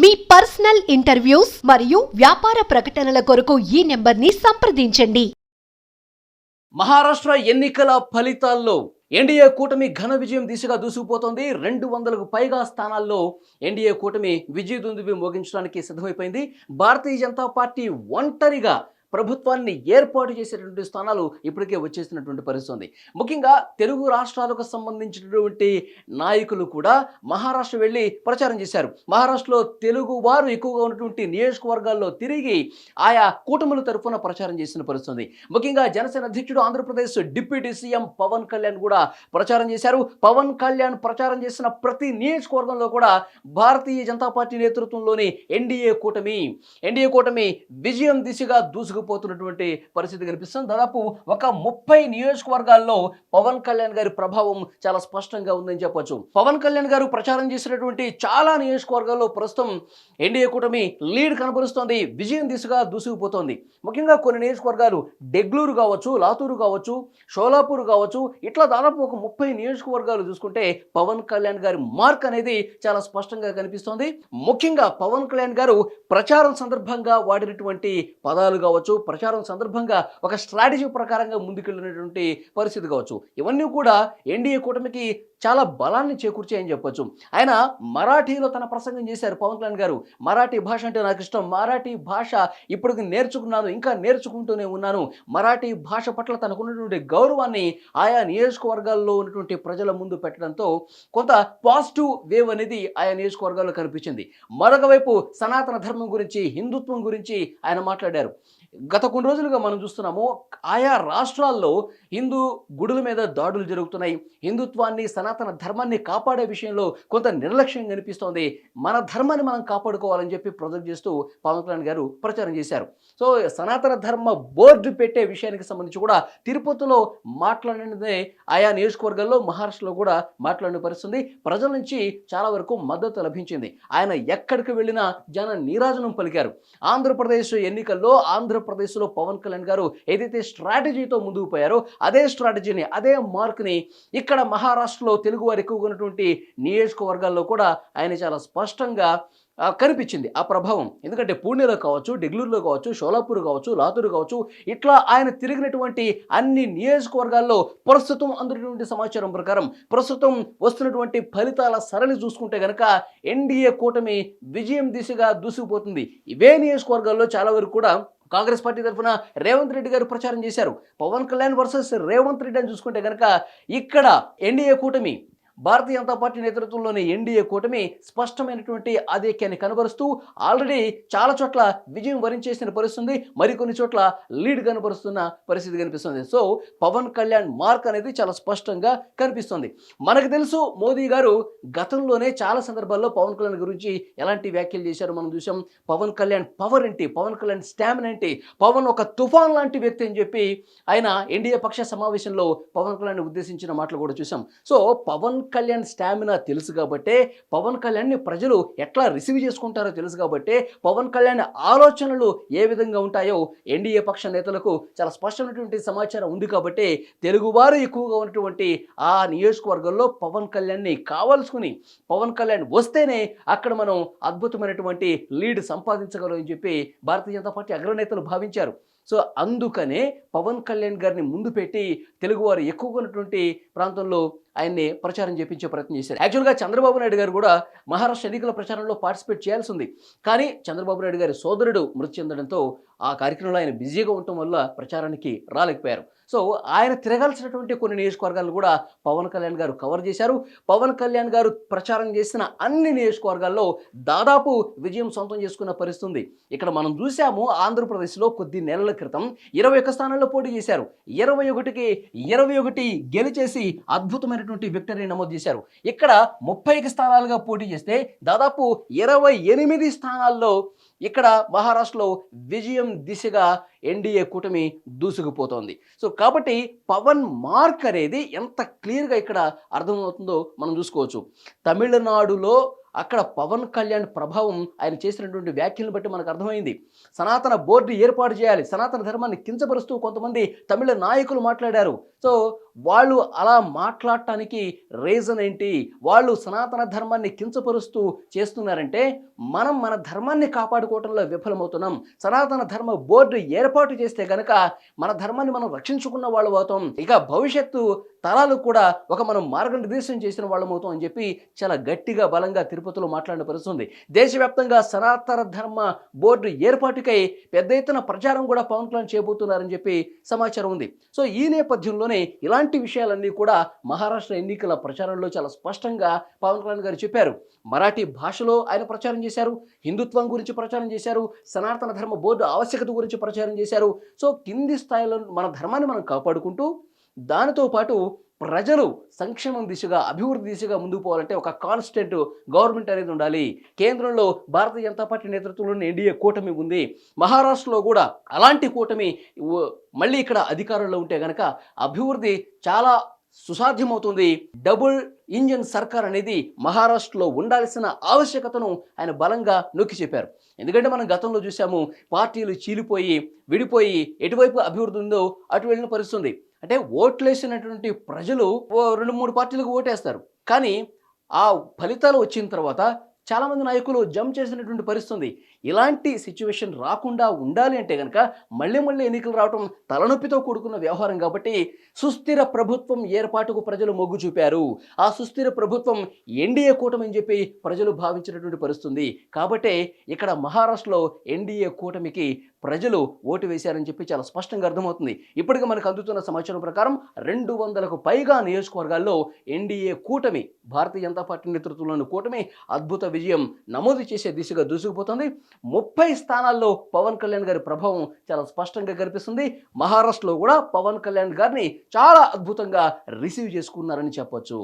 మీ personal interviews మరియు వ్యాపార ప్రకటనల కొరకు ఈ నెంబర్ని సంప్రదించండి. మహారాష్ట్ర ఎన్నికల ఫలితాల్లో ఎన్డీఏ కూటమి ఘన విజయం దిశగా దూసుకుపోతోంది. రెండు వందలకు పైగా స్థానాల్లో ఎన్డీఏ కూటమి విజయ దుందుబి మోగించడానికి సిద్ధమైపోయింది. భారతీయ జనతా పార్టీ ఒంటరిగా ప్రభుత్వాన్ని ఏర్పాటు చేసేటువంటి స్థానాలు ఇప్పటికే వచ్చేసినటువంటి పరిస్థితి ఉంది. ముఖ్యంగా తెలుగు రాష్ట్రాలకు సంబంధించినటువంటి నాయకులు కూడా మహారాష్ట్ర వెళ్ళి ప్రచారం చేశారు. మహారాష్ట్రలో తెలుగు వారు ఎక్కువగా ఉన్నటువంటి నియోజకవర్గాల్లో తిరిగి ఆయా కూటముల తరఫున ప్రచారం చేసిన పరిస్థితి ఉంది. ముఖ్యంగా జనసేన అధ్యక్షుడు ఆంధ్రప్రదేశ్ డిప్యూటీ సీఎం పవన్ కళ్యాణ్ కూడా ప్రచారం చేశారు. పవన్ కళ్యాణ్ ప్రచారం చేసిన ప్రతి నియోజకవర్గంలో కూడా భారతీయ జనతా పార్టీ నేతృత్వంలోని ఎన్డీఏ కూటమి ఎన్డీఏ కూటమి విజయం దిశగా దూసుకు పోతున్నటువంటి పరిస్థితి కనిపిస్తుంది. దాదాపు ఒక ముప్పై నియోజకవర్గాల్లో పవన్ కళ్యాణ్ గారి ప్రభావం చాలా స్పష్టంగా ఉందని చెప్పొచ్చు. పవన్ కళ్యాణ్ గారు ప్రచారం చేసినటువంటి చాలా నియోజకవర్గాల్లో ప్రస్తుతం ఎన్డీఏ కూటమి లీడ్ కనబరుస్తోంది. విజయం దిశగా దూసుకుపోతోంది. ముఖ్యంగా కొన్ని నియోజకవర్గాలు డెగ్లూరు కావచ్చు లాతూరు కావచ్చు షోలాపూర్ కావచ్చు ఇట్లా దాదాపు ఒక ముప్పై నియోజకవర్గాలు చూసుకుంటే పవన్ కళ్యాణ్ గారి మార్క్ అనేది చాలా స్పష్టంగా కనిపిస్తోంది. ముఖ్యంగా పవన్ కళ్యాణ్ గారు ప్రచారం సందర్భంగా వాడినటువంటి పదాలు కావచ్చు ప్రచారం సందర్భంగా ఒక స్ట్రాటజీ ప్రకారంగా ముందుకెళ్ళినటువంటి పరిస్థితి కావచ్చు. ఇవన్నీ కూడా ఎన్డీఏ కూటమికి చాలా బలాన్ని చేకూర్చాయని చెప్పొచ్చు. ఆయన మరాఠీలో తన ప్రసంగం చేశారు పవన్ కళ్యాణ్ గారు. మరాఠీ భాష అంటే నాకు ఇష్టం. మరాఠీ భాష ఇప్పటికి నేర్చుకున్నాను ఇంకా నేర్చుకుంటూనే ఉన్నాను. మరాఠీ భాష పట్ల తనకున్నటువంటి గౌరవాన్ని ఆయా నియోజకవర్గాల్లో ఉన్నటువంటి ప్రజల ముందు పెట్టడంతో కొంత పాజిటివ్ వేవ్ అనేది ఆయా నియోజకవర్గాల్లో కనిపించింది. మరొక వైపు సనాతన ధర్మం గురించి హిందుత్వం గురించి ఆయన మాట్లాడారు. గత కొన్ని రోజులుగా మనం చూస్తున్నాము ఆయా రాష్ట్రాల్లో హిందూ గుడుల మీద దాడులు జరుగుతున్నాయి. హిందుత్వాన్ని సనాతన ధర్మాన్ని కాపాడే విషయంలో కొంత నిర్లక్ష్యం కనిపిస్తోంది. మన ధర్మాన్ని మనం కాపాడుకోవాలని చెప్పి ప్రొజెక్ట్ చేస్తూ పవన్ కళ్యాణ్ గారు ప్రచారం చేశారు. సో సనాతన ధర్మ బోర్డు పెట్టే విషయానికి సంబంధించి కూడా తిరుపతిలో మాట్లాడినదే ఆయా నియోజకవర్గాల్లో మహారాష్ట్రలో కూడా మాట్లాడిన పరిస్థితుంది ప్రజల నుంచి చాలా వరకు మద్దతు లభించింది. ఆయన ఎక్కడికి వెళ్ళినా జన నీరాజనం పలికారు. ఆంధ్రప్రదేశ్ ఎన్నికల్లో ఆంధ్రప్రదేశ్లో పవన్ కళ్యాణ్ గారు ఏదైతే స్ట్రాటజీతో ముందుకు పోయారో అదే స్ట్రాటజీని అదే మార్క్ని ఇక్కడ మహారాష్ట్రలో తెలుగు వారు ఎక్కువగా ఉన్నటువంటి నియోజకవర్గాల్లో కూడా ఆయన చాలా స్పష్టంగా కనిపించింది ఆ ప్రభావం. ఎందుకంటే పూణేలో కావచ్చు డెగ్లూరులో కావచ్చు షోలాపూర్ కావచ్చు లాతూరు కావచ్చు ఇట్లా ఆయన తిరిగినటువంటి అన్ని నియోజకవర్గాల్లో ప్రస్తుతం అందుతున్నటువంటి సమాచారం ప్రకారం ప్రస్తుతం వస్తున్నటువంటి ఫలితాల సరళి చూసుకుంటే కనుక ఎన్డీఏ కూటమి విజయం దిశగా దూసుకుపోతుంది. ఇవే నియోజకవర్గాల్లో చాలా వరకు కూడా కాంగ్రెస్ పార్టీ తరఫున రేవంత్ రెడ్డి గారు ప్రచారం చేశారు. పవన్ కళ్యాణ్ వర్సెస్ రేవంత్ రెడ్డి అని చూసుకుంటే కనుక ఇక్కడ ఎన్డీఏ కూటమి భారతీయ జనతా పార్టీ నేతృత్వంలోని ఎన్డీఏ కూటమి స్పష్టమైనటువంటి ఆధిక్యాన్ని కనబరుస్తూ ఆల్రెడీ చాలా చోట్ల విజయం వరించేసిన పరిస్థితుంది. మరికొన్ని చోట్ల లీడ్ కనబరుస్తున్న పరిస్థితి కనిపిస్తుంది. సో పవన్ కళ్యాణ్ మార్క్ అనేది చాలా స్పష్టంగా కనిపిస్తుంది. మనకు తెలుసు మోదీ గారు గతంలోనే చాలా సందర్భాల్లో పవన్ కళ్యాణ్ గురించి ఎలాంటి వ్యాఖ్యలు చేశారో మనం చూసాం పవన్ కళ్యాణ్ పవర్ ఏంటి? పవన్ కళ్యాణ్ స్టామినా ఏంటి? పవన్ ఒక తుఫాన్ లాంటి వ్యక్తి అని చెప్పి ఆయన ఎన్డీఏ పక్ష సమావేశంలో పవన్ కళ్యాణ్ ఉద్దేశించిన మాటలు కూడా చూసాం సో పవన్ కళ్యాణ్ స్టామినా తెలుసు కాబట్టే పవన్ కళ్యాణ్ని ప్రజలు ఎట్లా రిసీవ్ చేసుకుంటారో తెలుసు కాబట్టే పవన్ కళ్యాణ్ ఆలోచనలు ఏ విధంగా ఉంటాయో ఎన్డీఏ పక్ష నేతలకు చాలా స్పష్టమైనటువంటి సమాచారం ఉంది కాబట్టి తెలుగువారు ఎక్కువగా ఉన్నటువంటి ఆ నియోజకవర్గంలో పవన్ కళ్యాణ్ని కావాల్సుకుని పవన్ కళ్యాణ్ వస్తేనే అక్కడ మనం అద్భుతమైనటువంటి లీడ్ సంపాదించగలం అని చెప్పి భారతీయ జనతా పార్టీ అగ్రనేతలు భావించారు. సో అందుకనే పవన్ కళ్యాణ్ గారిని ముందు పెట్టి తెలుగువారు ఎక్కువగా ఉన్నటువంటి ప్రాంతంలో ఆయన్ని ప్రచారం చేపించే ప్రయత్నం చేశారు. యాక్చువల్గా చంద్రబాబు నాయుడు గారు కూడా మహారాష్ట్ర ఎన్నికల ప్రచారంలో పార్టిసిపేట్ చేయాల్సి ఉంది. కానీ చంద్రబాబు నాయుడు గారి సోదరుడు మృతి చెందడంతో ఆ కార్యక్రమంలో ఆయన బిజీగా ఉండటం వల్ల ప్రచారానికి రాలేకపోయారు. సో ఆయన తిరగాల్సినటువంటి కొన్ని నియోజకవర్గాలు కూడా పవన్ కళ్యాణ్ గారు కవర్ చేశారు. పవన్ కళ్యాణ్ గారు ప్రచారం చేసిన అన్ని నియోజకవర్గాల్లో దాదాపు విజయం సొంతం చేసుకున్న పరిస్థితి ఉంది ఇక్కడ మనం చూసాము ఆంధ్రప్రదేశ్లో కొద్ది నెలల క్రితం ఇరవై ఒక్క స్థానాల్లో పోటీ చేశారు. ఇరవై ఒకటికి ఇరవై ఒకటి గెలిచేసి అద్భుతమైనటువంటి విక్టరీ నమోదు చేశారు. ఇక్కడ ముప్పైకి స్థానాలుగా పోటీ చేస్తే దాదాపు ఇరవై ఎనిమిది స్థానాల్లో ఇక్కడ మహారాష్ట్రలో విజయం దిశగా ఎన్డీఏ కూటమి దూసుకుపోతోంది. సో కాబట్టి పవన్ మార్క్ అనేది ఎంత క్లియర్గా ఇక్కడ అర్థమవుతుందో మనం చూసుకోవచ్చు. తమిళనాడులో అక్కడ పవన్ కళ్యాణ్ ప్రభావం ఆయన చేసినటువంటి వ్యాఖ్యలను బట్టి మనకు అర్థమైంది. సనాతన బోర్డు ఏర్పాటు చేయాలి. సనాతన ధర్మాన్ని కించపరుస్తూ కొంతమంది తమిళ నాయకులు మాట్లాడారు. సో వాళ్ళు అలా మాట్లాడటానికి రీజన్ ఏంటి? వాళ్ళు సనాతన ధర్మాన్ని కించపరుస్తూ చేస్తున్నారంటే మనం మన ధర్మాన్ని కాపాడుకోవడంలో విఫలమవుతున్నాం. సనాతన ధర్మ బోర్డు ఏర్పాటు చేస్తే గనక మన ధర్మాన్ని మనం రక్షించుకున్న వాళ్ళు అవుతాం. ఇక భవిష్యత్తు తరాలు కూడా ఒక మనం మార్గనిర్దేశం చేసిన వాళ్ళం అవుతాం అని చెప్పి చాలా గట్టిగా బలంగా తిరుపతిలో మాట్లాడిన పరిస్థితుంది దేశవ్యాప్తంగా సనాతన ధర్మ బోర్డు ఏర్పాటుకై పెద్ద ఎత్తున ప్రచారం కూడా పవన్ కళ్యాణ్ చేయబోతున్నారని చెప్పి సమాచారం ఉంది. సో ఈ నేపథ్యంలోనే ఇలాంటి విషయాలన్నీ కూడా మహారాష్ట్ర ఎన్నికల ప్రచారంలో చాలా స్పష్టంగా పవన్ కళ్యాణ్ గారు చెప్పారు. మరాఠీ భాషలో ఆయన ప్రచారం చేశారు హిందుత్వం గురించి ప్రచారం చేశారు సనాతన ధర్మ బోర్డు ఆవశ్యకత గురించి ప్రచారం చేశారు. సో కింది స్థాయిలో మన ధర్మాన్ని మనం కాపాడుకుంటూ దానితో పాటు ప్రజలు సంక్షేమం దిశగా అభివృద్ధి దిశగా ముందుకు పోవాలంటే ఒక కాన్స్టెంట్ గవర్నమెంట్ అనేది ఉండాలి. కేంద్రంలో భారతీయ జనతా పార్టీ నేతృత్వంలోని ఎన్డీఏ కూటమి ఉంది. మహారాష్ట్రలో కూడా అలాంటి కూటమి మళ్ళీ ఇక్కడ అధికారంలో ఉంటే కనుక అభివృద్ధి చాలా సుసాధ్యమవుతుంది. డబుల్ ఇంజన్ సర్కార్ అనేది మహారాష్ట్రలో ఉండాల్సిన ఆవశ్యకతను ఆయన బలంగా నొక్కి చెప్పారు. ఎందుకంటే మనం గతంలో చూసాము పార్టీలు చీలిపోయి విడిపోయి ఎటువైపు అభివృద్ధి ఉందో అటు వెళ్ళిన పరిస్థితుంది. అంటే ఓట్లేసినటువంటి ప్రజలు ఓ రెండు మూడు పార్టీలకు ఓటేస్తారు. కానీ ఆ ఫలితాలు వచ్చిన తర్వాత చాలామంది నాయకులు జంప్ చేసినటువంటి పరిస్థితుంది. ఇలాంటి సిచ్యువేషన్ రాకుండా ఉండాలి అంటే కనుక మళ్ళీ మళ్ళీ ఎన్నికలు రావడం తలనొప్పితో కూడుకున్న వ్యవహారం కాబట్టి సుస్థిర ప్రభుత్వం ఏర్పాటుకు ప్రజలు మొగ్గు చూపారు. ఆ సుస్థిర ప్రభుత్వం ఎన్డీఏ కూటమి అని చెప్పి ప్రజలు భావించినటువంటి పరిస్థితుంది. కాబట్టే ఇక్కడ మహారాష్ట్రలో ఎన్డీఏ కూటమికి ప్రజలు ఓటు వేశారని చెప్పి చాలా స్పష్టంగా అర్థమవుతుంది. ఇప్పటికి మనకు అందుతున్న సమాచారం ప్రకారం రెండు వందలకు పైగా నియోజకవర్గాల్లో ఎన్డీఏ కూటమి భారతీయ జనతా పార్టీ నేతృత్వంలోని కూటమి అద్భుత విజయం నమోదు చేసే దిశగా దూసుకుపోతుంది. ముప్పై స్థానాల్లో పవన్ కళ్యాణ్ గారి ప్రభావం చాలా స్పష్టంగా కనిపిస్తుంది. మహారాష్ట్రలో కూడా పవన్ కళ్యాణ్ గారిని చాలా అద్భుతంగా రిసీవ్ చేసుకున్నారని చెప్పొచ్చు.